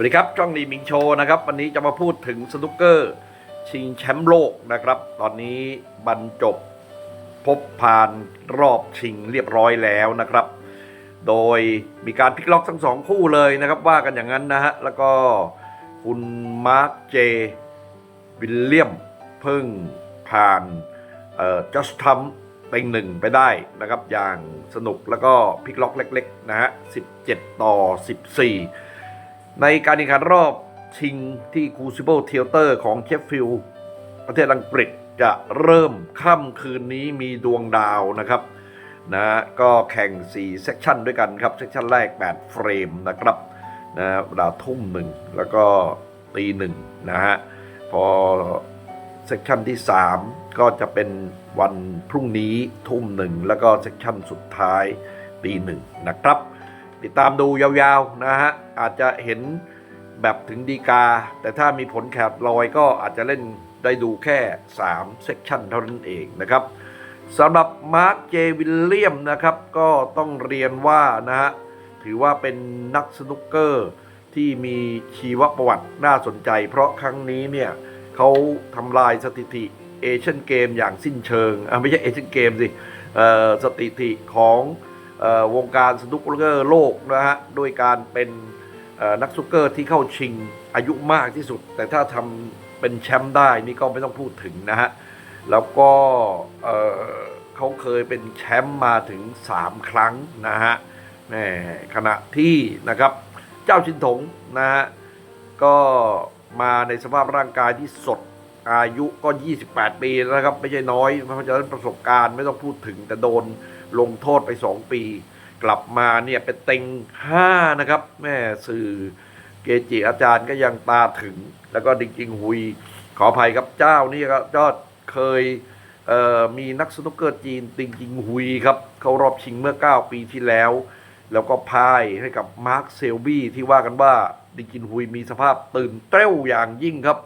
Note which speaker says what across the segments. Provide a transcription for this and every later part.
Speaker 1: วัสดีครับจ้องลีมิงโชนะครับ วันนี้จะมาพูดถึงสนุกเกอร์ ชิงแชมป์โลกนะครับ ตอนนี้บรรจบพบผ่านรอบชิงเรียบร้อยแล้วนะครับ โดยมีการพลิกล็อกทั้งสองคู่เลยนะครับว่ากันอย่างนั้นนะฮะ แล้วก็คุณมาร์คเจวิลเลียมเพิ่งผ่านเอ่อจัสทัมเต็งหนึ่งไปได้นะครับ อย่างสนุกแล้วก็พลิกล็อกเล็ก ๆ นะฮะ 17 ต่อ 14 ในการแข่งขันรอบชิงที่ Crucible Theater ของเชฟฟิลด์ประเทศอังกฤษจะเริ่มค่ำคืนนี้มีดวงดาวนะครับนะก็แข่ง 4 เซกชันด้วยกันครับ เซกชันแรก 8 เฟรมนะครับนะเวลาทุ่มหนึ่งแล้วก็ตีหนึ่งนะฮะ พอเซกชันที่ 3 ก็จะเป็นวันพรุ่งนี้ทุ่มหนึ่งแล้วก็เซกชันสุดท้ายตีหนึ่งนะครับ ติดตามดูยาวๆนะฮะอาจจะเห็นแบบถึงดีกา แต่ถ้ามีผลแคบลอยก็อาจจะเล่นได้ดูแค่3เซกชันเท่านั้นเองนะครับสำหรับมาร์คเจวิลเลียมนะครับ ก็ต้องเรียนว่านะฮะถือว่าเป็นนักสนุกเกอร์ที่มีชีวประวัติน่าสนใจ เพราะครั้งนี้เนี่ยเขาทำลายสถิติเอเชียนเกมอย่างสิ้นเชิงไม่ใช่เอเชียนเกมสิสถิติของ วงการสนุกเกอร์โลกนะฮะด้วยการเป็นนักสนุกเกอร์ที่เข้าชิงอายุมากที่สุด แต่ถ้าทำเป็นแชมป์ได้นี่ก็ไม่ต้องพูดถึงนะฮะแล้วก็เขาเคยเป็นแชมป์มาถึง 3 ครั้งนะฮะขณะที่นะครับเจ้าชินถงนะฮะก็มาในสภาพร่างกายที่สดอายุก็ 28 ปีแล้วนะครับ ไม่ใช่น้อย เพราะฉะนั้นประสบการณ์ไม่ต้องพูดถึงแต่โดน ลงโทษไป 2 ปี กลับมาเนี่ยเป็นเต็ง5นะครับ แม่สื่อเกจิอาจารย์ก็ยังตาถึง แล้วก็จริงๆหุยขออภัยครับเจ้านี่ก็ยอดเคยเมีนักสนุกเกอร์จีนติงจิงหุยครับเขารอบชิงเมื่อ 9 ปีที่แล้ว แล้วก็พ่ายให้กับมาร์คเซลบี้ที่ว่ากันว่าดิงจินหุยมีสภาพตื่นเต้วอย่างยิ่งครับ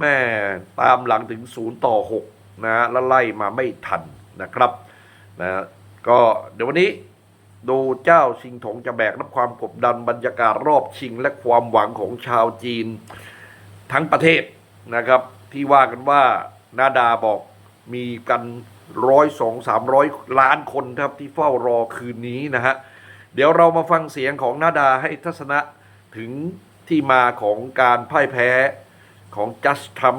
Speaker 1: แม่ตามหลังถึง 0 ต่อ 6 นะแล้วไล่มาไม่ทันนะครับนะ ก็เดี๋ยววันนี้ดูเจ้าชิงถงจะแบกรับความกดดันบรรยากาศรอบชิงและความหวังของชาวจีนทั้งประเทศนะครับ ที่ว่ากันว่านาดาบอกมีกันร้อยสองสามร้อยล้านคนครับที่เฝ้ารอคืนนี้นะฮะ เดี๋ยวเรามาฟังเสียงของนาดาให้ทัศนะถึงที่มาของการพ่ายแพ้ของจัสทัม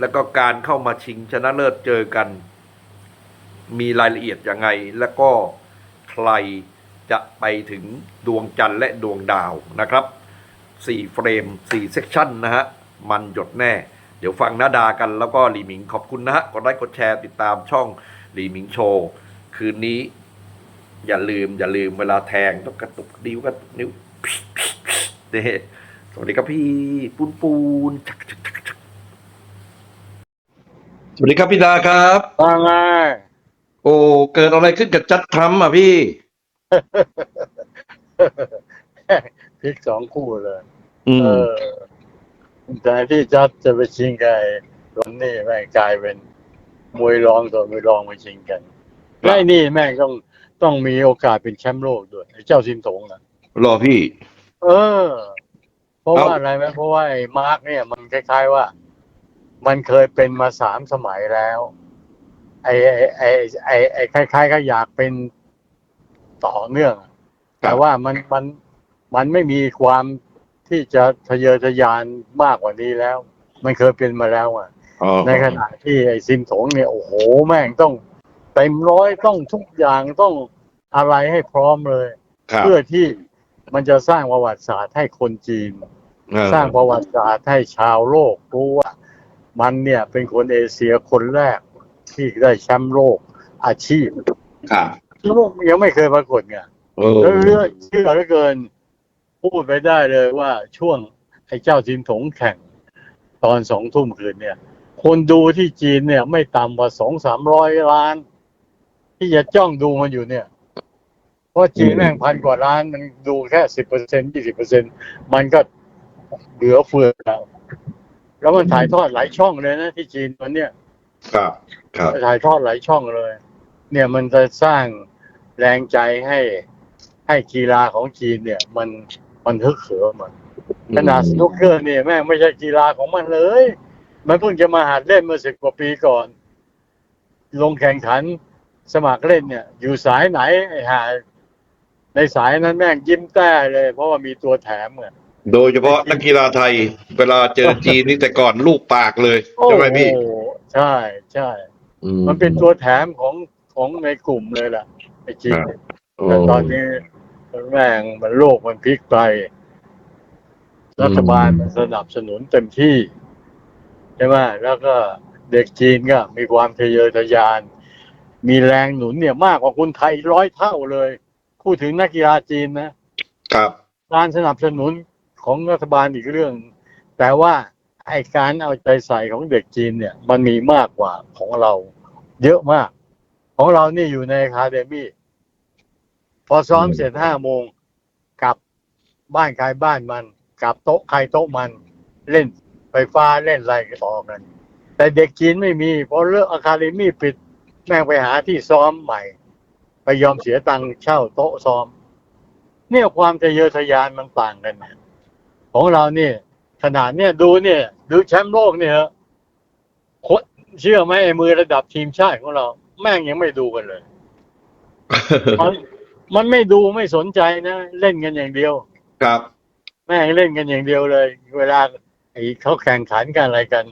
Speaker 1: แล้วก็การเข้ามาชิงชนะเลิศเจอกัน มีรายละเอียดยังไง แล้วก็ใครจะไปถึงดวงจันทร์และดวงดาวนะครับ 4 เฟรม 4 เซกชันนะฮะ มันหยดแน่ เดี๋ยวฟังนาดากันแล้วก็หลีหมิงขอบคุณนะฮะ กดไลค์กดแชร์ติดตามช่องหลีหมิงโชว์ คืนนี้ อย่าลืมอย่าลืมเวลาแทงต้องกระตุกนิ้วกระตุกนิ้วเด้สวัสดีครับพี่ปูนปูนชักชักชักชักสวัสดีครับพี่ดาครับ
Speaker 2: ว่าไง
Speaker 1: โอ้ เกิดอะไรขึ้นกับจัดทำอะพี่
Speaker 2: พลิกสองคู่เลย
Speaker 1: อืม
Speaker 2: เออแต่ที่จัดจะไปชิงกับไอ้รอนนี่แม่งกลายเป็นมวยรองต่อมวยรองมาชิงกันและไอ้นี่แม่งต้องต้องมีโอกาสเป็นแชมป์โลกด้วยไอ้เจ้าซินถงอะ
Speaker 1: รอพี่
Speaker 2: เออ เพราะว่า
Speaker 1: เอ้า
Speaker 2: อะไรไหมเพราะว่าไอ้มาร์กเนี่ย มันคล้ายๆว่า มันเคยเป็นมาสามสมัยแล้ว ไอ้ไอ้ไอ้ไอ้ไอ้คล้ายๆก็อยากเป็นต่อเนื่องอะแต่ว่ามันมันมันไม่มีความที่จะทะเยอทะยานมากกว่านี้แล้ว มันเคยเป็นมาแล้วอะ
Speaker 1: อ๋อ
Speaker 2: ในขณะที่ไอ้ซิมถงเนี่ยโอ้โหแม่งต้องเต็มร้อยต้องทุกอย่างต้องอะไรให้พร้อมเลย
Speaker 1: ครับ
Speaker 2: เพื่อที่มันจะสร้างประวัติศาสตร์ให้คนจีน
Speaker 1: เออ
Speaker 2: สร้างประวัติศาสตร์ให้ชาวโลกรู้ว่า มันเนี่ยเป็นคนเอเชียคนแรก ที่ได้แชมป์โลกอาชีพ
Speaker 1: ครับ
Speaker 2: โลกยังไม่เคยปรากฏไง
Speaker 1: เออ
Speaker 2: แล้วเรื่องเชื่อเหลือเกิน พูดไปได้เลยว่าช่วงไอ้เจ้าจินถงแข่ง ตอนสองทุ่มคืนเนี่ย คนดูที่จีนเนี่ย ไม่ต่ำกว่าสองสามร้อยล้าน ที่จะจ้องดูมันอยู่เนี่ยเพราะจีนแม่งพันกว่าล้าน มันดูแค่สิบเปอร์เซ็นยี่สิบเปอร์เซ็นมันก็เหลือเฟือแล้วแล้วมันถ่ายทอดหลายช่องเลยนะที่จีนวันเนี้ย
Speaker 1: ครับ ครับ
Speaker 2: ถ่ายทอดหลายช่องเลย เนี่ยมันจะสร้างแรงใจให้ให้กีฬาของจีนเนี่ย มันมันฮึกเหิมมันขนาดสนุกเกอร์เนี่ยแม่งไม่ใช่กีฬาของมันเลย มันเพิ่งจะมาหัดเล่นเมื่อสิบกว่าปีก่อน ลงแข่งขันสมัครเล่นเนี่ย อยู่สายไหนไอ้ห่าในสายนั้นแม่งยิ้มแต้เลย เพราะว่ามีตัวแถมอะ
Speaker 1: โดยเฉพาะนักกีฬาไทย เวลาเจอจีนนี่แต่ก่อนลูกปากเลยใช่ไหมพี่
Speaker 2: โอ้โห ใช่ใช่
Speaker 1: อื
Speaker 2: มันเป็นตัวแถมของของในกลุ่มเลยล่ะไอ้จีน
Speaker 1: โอ้
Speaker 2: แต่ตอนนี้แม่งมันโลกมันพลิกไป รัฐบาลมันสนับสนุนเต็มที่ใช่ไหมแล้วก็เด็กจีนก็มีความทะเยอทะยาน มีแรงหนุนเนี่ยมากกว่าคนไทยร้อยเท่าเลยพูดถึงนักกีฬาจีนนะ
Speaker 1: ครับ
Speaker 2: การสนับสนุนของรัฐบาลอีกเรื่อง แต่ว่า ไอการเอาใจใส่ของเด็กจีนเนี่ย มันมีมากกว่าของเรา เยอะมาก ของเรานี่อยู่ในคาเดมี่พอซ้อมเสร็จห้าโมงกลับบ้านใครบ้านมันกลับโต๊ะใครโต๊ะมันเล่นไฟฟ้าเล่นอะไรกันต่อกัน แต่เด็กจีนไม่มีเพอเลิกอะคาเดมี่ปิดแม่งไปหาที่ซ้อมใหม่ ไปยอมเสียตังค์เช่าโต๊ะซ้อม เนี่ยความทะเยอทะยานมันต่างกัน ของเราเนี่ยขนาดเนี่ยดูเนี่ย ดูแชมป์โลกเนี่ยเหอะคนเชื่อไหมไอ้มือระดับทีมชาติของเรา แม่งยังไม่ดูกันเลย มันมันไม่ดูไม่สนใจนะเล่นกันอย่างเดียว
Speaker 1: ครับ
Speaker 2: แม่งเล่นกันอย่างเดียวเลย เวลาไอ้เขาแข่งขันกันอะไรกัน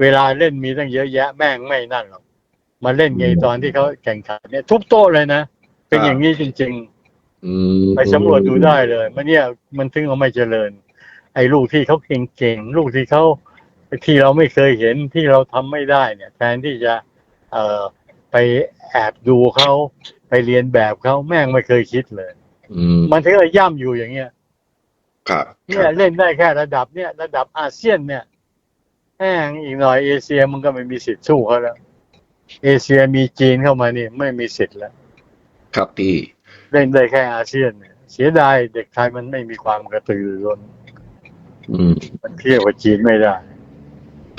Speaker 2: เวลาเล่นมีตั้งเยอะแยะ แม่งไม่นั่นหรอกมาเล่นไงตอนที่เขาแข่งขันเนี่ย ทุบโต๊ะเลยนะเป็นอย่างนี้จริงๆ
Speaker 1: อืม
Speaker 2: ไปสำรวจดูได้เลย มันเนี่ยมันถึงเอาไม่เจริญ ไอ้ลูกที่เขาเก่งๆลูกที่เขา ที่เราไม่เคยเห็นที่เราทำไม่ได้เนี่ย แทนที่จะเอ่อไปแอบดูเขาไปเรียนแบบเขาแม่งไม่เคยคิดเลย
Speaker 1: อืม
Speaker 2: มันถึงเลยย่ำอยู่อย่างเงี้ย
Speaker 1: ครับ
Speaker 2: เนี่ยเล่นได้แค่ระดับเนี่ยระดับอาเซียนเนี่ยแม่งอีกหน่อยเอเชียมันก็ไม่มีสิทธิ์สู้เขาแล้ว เอเชียมีจีนเข้ามานี่ไม่มีสิทธิ์แล้ว
Speaker 1: ครับพี่
Speaker 2: เล่นได้แค่อาเซียนเนี่ยเสียดายเด็กไทยมันไม่มีความกระตือรือร้น
Speaker 1: อืม
Speaker 2: มันเทียบกับจีนไม่ได้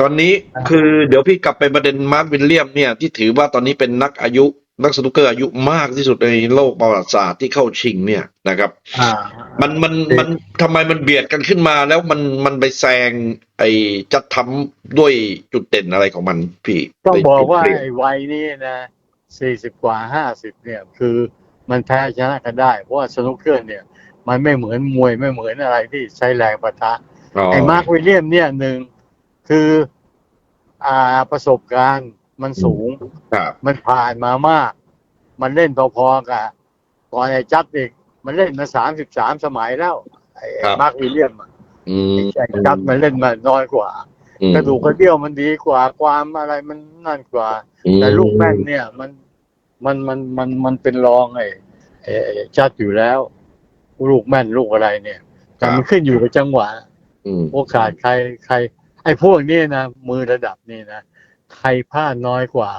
Speaker 1: ตอนนี้คือเดี๋ยวพี่กลับไปประเด็นมาร์ควิลเลียมเนี่ยที่ถือว่าตอนนี้เป็นนักอายุนักสนุกเกอร์อายุมากที่สุดในโลกประวัติศาสตร์ที่เข้าชิงเนี่ยนะครับ
Speaker 2: อ่า
Speaker 1: มันมันมันทำไมมันเบียดกันขึ้นมาแล้วมันมันไปแซงไอ้จัดทำด้วยจุดเด่นอะไรของมันพี่
Speaker 2: ต้องบอกว่า
Speaker 1: ในจุดเปลี่ยน
Speaker 2: ไอ้วัยนี้นะสี่สิบกว่าห้าสิบเนี่ย คือมันแพ้ชนะกันได้ เพราะว่าสนุกเกอร์เนี่ย มันไม่เหมือนมวยไม่เหมือนอะไรที่ใช้แรงปะทะไอ้มาร์ควิลเลียมเนี่ยหนึ่ง คืออ่าประสบการณ์มันสูง
Speaker 1: ครับ
Speaker 2: มันผ่านมามาก มันเล่นพอๆกับก่อนไอ้จัดอีกมันเล่นมาสามสิบสามสมัยแล้ว ไอ้มาร์ควิลเลียมอะ
Speaker 1: อืม
Speaker 2: ไอ้จัดมันเล่นมาน้อยกว่า
Speaker 1: อืม
Speaker 2: กระดูกกระเดี่ยวมันดีกว่าความอะไรมันนั่นกว่าแต่ลูกแม่นเนี่ย มันมันมันมันมันเป็นรองไอ้ไอ้ไอ้จัดอยู่แล้ว ลูกแม่นลูกอะไรเนี่ยแต่มันขึ้นอยู่กับจังหวะ
Speaker 1: อืม
Speaker 2: โอกาสใครใครไอ้พวกนี้นะมือระดับนี้นะใครพลาดน้อยกว่า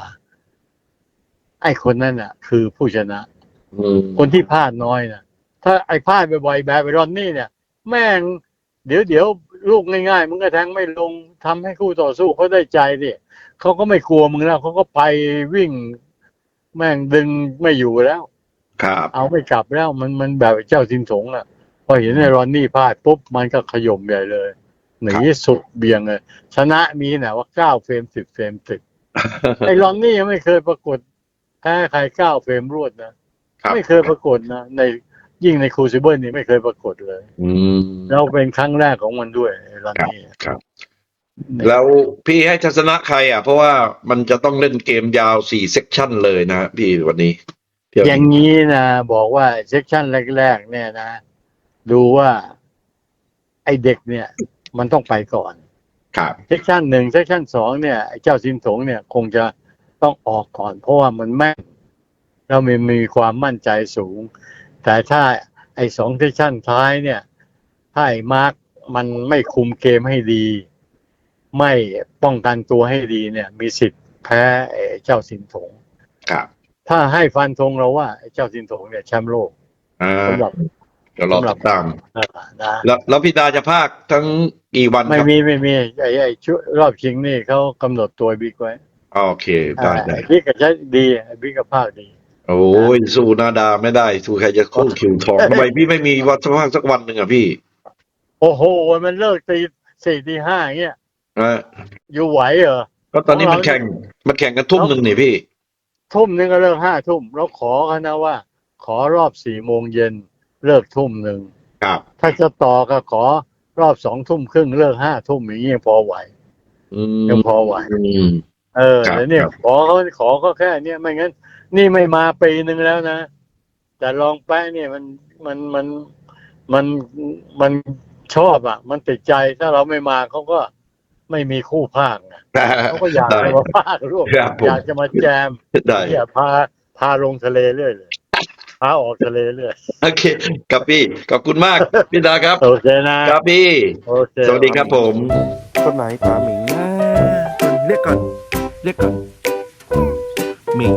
Speaker 2: ไอ้คนนั้นน่ะ คือผู้ชนะ
Speaker 1: อืม
Speaker 2: คนที่พลาดน้อยนะถ้าไอ้พลาดบ่อยๆแบบไอรอนนี่เนี่ย แม่ง เดี๋ยวเดี๋ยวลูกง่ายๆมึงก็แทงไม่ลงทำให้คู่ต่อสู้เขาได้ใจดิเขาก็ไม่กลัวมึงแล้วเขาก็ไปวิ่ง แม่งดึงไม่อยู่แล้ว
Speaker 1: ครับ
Speaker 2: เอาไม่กลับแล้วมันมันแบบเจ้าทิมถงอะ พอเห็นไอ้รอนนี่พลาดปุ๊บมันก็ขย่มใหญ่เลย หนีสุดเบียงเลย ชนะมีนะว่าเก้าเฟรมสิบเฟรมติดไอ้รอนนี่ยังไม่เคยปรากฏแพ้ใครเก้าเฟรมรวดนะ
Speaker 1: ครับ
Speaker 2: ไม่เคยปรากฏนะในยิ่งในครูซิเบิลนี่ไม่เคยปรากฏเลย
Speaker 1: อืม
Speaker 2: แล้วเป็นครั้งแรกของมันด้วยไอ้รอนนี่
Speaker 1: ครับแล้วพี่ให้ทัศนะใครอะ เพราะว่ามันจะต้องเล่นเกมยาวสี่เซกชันเลยนะพี่วันนี้เที่ว
Speaker 2: อย่างนี้นะบอกว่าเซสชั่นแรก ๆ เนี่ยนะ ดูว่า ไอ้เด็กเนี่ย มันต้องไปก่อน
Speaker 1: ครับ
Speaker 2: เซกชันหนึ่งเซกชันสองเนี่ยไอ้เจ้าซิมถงเนี่ยคงจะต้องออกก่อน เพราะว่ามันแม่นแล้วมันมีความมั่นใจสูง แต่ถ้าไอ้สองเซกชันท้ายเนี่ย ถ้าไอ้มาร์กมันไม่คุมเกมให้ดี ไม่ป้องกันตัวให้ดีเนี่ย มีสิทธิ์แพ้ไอ้เจ้าซิมถง
Speaker 1: ครับ
Speaker 2: ถ้าให้ฟันธงเราว่าไอ้เจ้าซิมถงเนี่ยแชมป์โลก
Speaker 1: อ่า
Speaker 2: สำหรับ
Speaker 1: เดี๋ยวรอติดตาม
Speaker 2: อ่า นะ
Speaker 1: แล้วแล้วพี่ดาจะพากทั้งกี่วัน
Speaker 2: ไม่
Speaker 1: ครับ
Speaker 2: มีไม่มีไอ้ไอ้ชุดรอบชิงนี่เขากำหนดตัวบิ๊กไว้
Speaker 1: โอเคได้ได้
Speaker 2: ไอ้บิ๊กก็ใช้ดีไอ้บิ๊กก็ภาคดี
Speaker 1: โอ้ยสู้นาดาไม่ได้สู้ใครจะคู่คิวทองทำไมพี่ไม่มีวัดสภาพสักวันหนึ่งอะพี่
Speaker 2: โอ้โห มันเลิกตีสี่ตีห้าอย่างเงี้ย
Speaker 1: เออ
Speaker 2: อยู่ไหวเหรอ
Speaker 1: ก็ตอนนี้มันแข่งมันแข่งกันทุ่มหนึ่งนี่พี่
Speaker 2: ทุ่มหนึงก็เลิกห้าทุ่มแล้วขอกันนะว่า ขอรอบสี่โมงเย็นเลิกทุ่มหนึ่ง
Speaker 1: ครับ
Speaker 2: ถ้าจะต่อก็ขอรอบสองทุ่มครึ่งเลิกห้าทุ่มอย่างนี้ยังพอไหว
Speaker 1: อืม
Speaker 2: ยังพอไหว
Speaker 1: อืม
Speaker 2: เออ
Speaker 1: ครับ
Speaker 2: แต่เนี่ย
Speaker 1: ครับ
Speaker 2: ขอเขาขอก็แค่เนี้ยไม่งั้น นี่ไม่มาปีหนึ่งแล้วนะ แต่ลองแป้เนี่ยมันมันมันมันมันชอบอะ มันติดใจถ้าเราไม่มาเขาก็ไม่มีคู่ภาคนะเขาก็อยาก
Speaker 1: ได้
Speaker 2: จะมาภาคร่วม
Speaker 1: ครับผม
Speaker 2: อยากจะมาแจม
Speaker 1: ได้
Speaker 2: เนี่ยพาพาลงทะเลเรื่อยเลย พาออกทะเลเรื่อย
Speaker 1: โอเคครับพี่ขอบคุณมากพี่ดาครับ
Speaker 2: โอเคนะครับ
Speaker 1: พี่
Speaker 2: โอเค
Speaker 1: สวัสดีครับผม
Speaker 3: คนไหนป๋าหมิงนะเรียกก่อนเรียกก่อนหมิง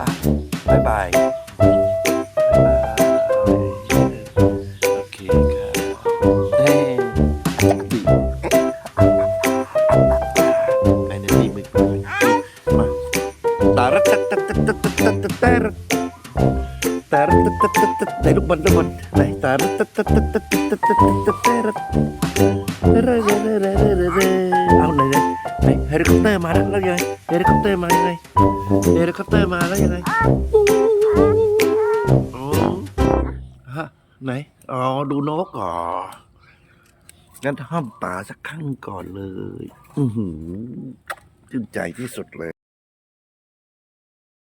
Speaker 3: อะบ๊ายบายโอเคครับเอ้ยบีไอ้เนี่ยนี่มึงมาตารัตตะตะตะตะตะตะตะตะรัตตารัตตะตะตะตะไหนลูกบอลลูกบอลไหนตารัตตะตะตะตะตะตะตะตะตะตะรัต เฮลิคอปเตอร์มาแล้วยังไงเฮลิคอปเตอร์มายังไงเฮลิคอปเตอร์มาแล้วยังไงโอ้ฮะไหนอ๋อดูนกก่องั้นห้ามป่าสักครั้งก่อนเลย อือหือชื่นใจที่สุดเลย